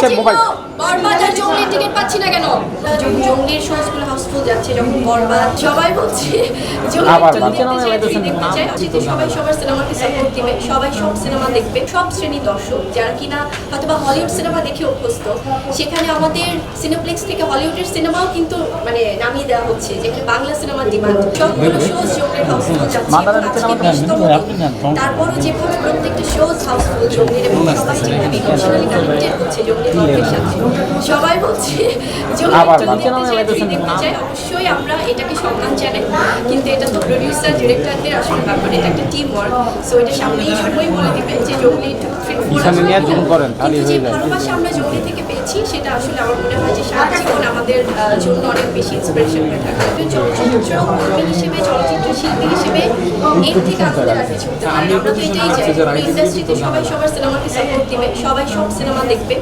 Chân. আর জঙ্গলির ticket পাচ্ছি না কেন? জঙ্গলির শোজগুলো হাউসফুল যাচ্ছে যখন বরবাদ সবাই বলছে সবাই সবার সিনেমাকে সাপোর্ট দিবে সবাই সব সিনেমা দেখবে সব শ্রেণির দর্শক যারা কিনা হয়তো বা হলিউড সিনেমা দেখে অভ্যস্ত সেখানে আমাদের সিনেপ্লেক্স থেকে হলিউডের সিনেমাও কিন্তু মানে নামিয়ে দেওয়া হচ্ছে যেখানে বাংলা সিনেমার ডিমান্ড সবগুলো শোজ জঙ্গলির হাউসফুল যাচ্ছে। তারপরও যেভাবে প্রত্যেকটা শোজ হাউসফুল জঙ্গলির এবং সবাই যেভাবে ইমোশনালি কানেক্টেড হচ্ছে জঙ্গলির গল্পের সাথে সবাই বলছে চাই অবশ্যই আমরা এটাকে সম্মান জানাই কিন্তু এটা তো প্রডিউসার ডিরেক্টরদের আসলে ব্যাপার এটা একটা টিম ওয়ার্ক সো এটা সামনেই সময় বলে দিবে যে জঙ্গলি টু থ্রি ফোর এখানে নিয়ে জুম করেন, তাহলেই কিন্তু যে হয়ে যায়। ভালোবাসা আমরা জঙ্গলি থেকে পেয়েছি সেটা আসলে আমার মনে হয় যে সারা জীবন আমাদের জন্য অনেক বেশি ইন্সপিরেশন হয়ে থাকে চলচ্চিত্র কর্মী হিসেবে চলচ্চিত্র শিল্পী হিসেবে এর থেকে আমাদের আর কিছু হতে পারে না। আমরা তো এটাই চাই ইন্ডাস্ট্রিতে সবাই সবার সিনেমাকে সাপোর্ট দিবে সবাই সব সিনেমা দেখবে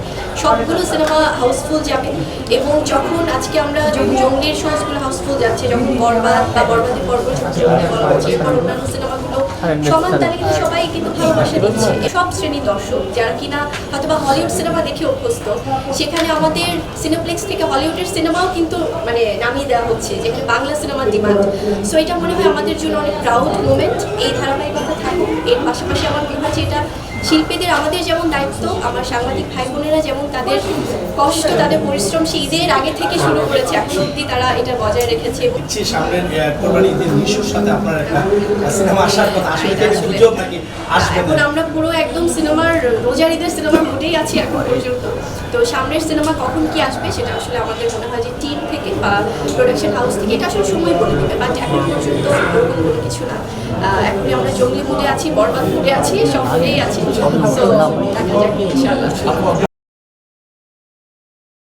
সবগুলো সিনেমা হাউসফুল যাবে। এবং যখন আজকে আমরা যখন জঙ্গলির শোজগুলো হাউসফুল যাচ্ছে যখন বরবাদ বা বরবাদের পর্ব বলা হচ্ছে এরপর অন্যান্য সিনেমাগুলো সমান তালে কিন্তু সবাই কিন্তু ভালোবাসা দিচ্ছে। সব শ্রেণির দর্শক যারা কিনা হয়তো বা হলিউড সিনেমা দেখে অভ্যস্ত সেখানে আমাদের সিনেপ্লেক্স থেকে হলিউডের সিনেমাও কিন্তু মানে নামিয়ে দেওয়া হচ্ছে যেখানে বাংলা সিনেমার ডিমান্ড সো এটা মনে হয় আমাদের জন্য অনেক প্রাউড মোমেন্ট এই ধারাবাহিকতা থাকুক এর পাশাপাশি আমার মনে হয় যে এটা শিল্পীদের আমাদের যেমন দায়িত্ব আমার সাংবাদিক ভাই বোনেরা যেমন তাদের কষ্ট তাদের পরিশ্রম সেই ঈদের আগে থেকে শুরু করেছে। এখন অব্দি তারা এটা বজায় রেখেছে। এবং হচ্ছে সামনের আহ, কোরবানি ঈদের নিশুর সাথে আপনার একটা সিনেমা আসার কথা। আসলে কি সুযোগ নাকি এখন আমরা পুরো একদম সিনেমার রোজার ঈদের সিনেমার মোটেই আছি এখন পর্যন্ত। তো সামনের সিনেমা কখন কি আসবে সেটা আসলে আমাদের মনে হয় যে টিম থেকে বা প্রোডাকশন হাউস থেকে এটা আসলে সময় বলে দিবে। বাট এখন পর্যন্ত ওরকম কোনো কিছু না। এখনই আমরা জঙ্গলি মুডে আছি বরবাদ মুডে আছি সব মুডেই আছি। তো দেখা যাক ইনশাআল্লাহ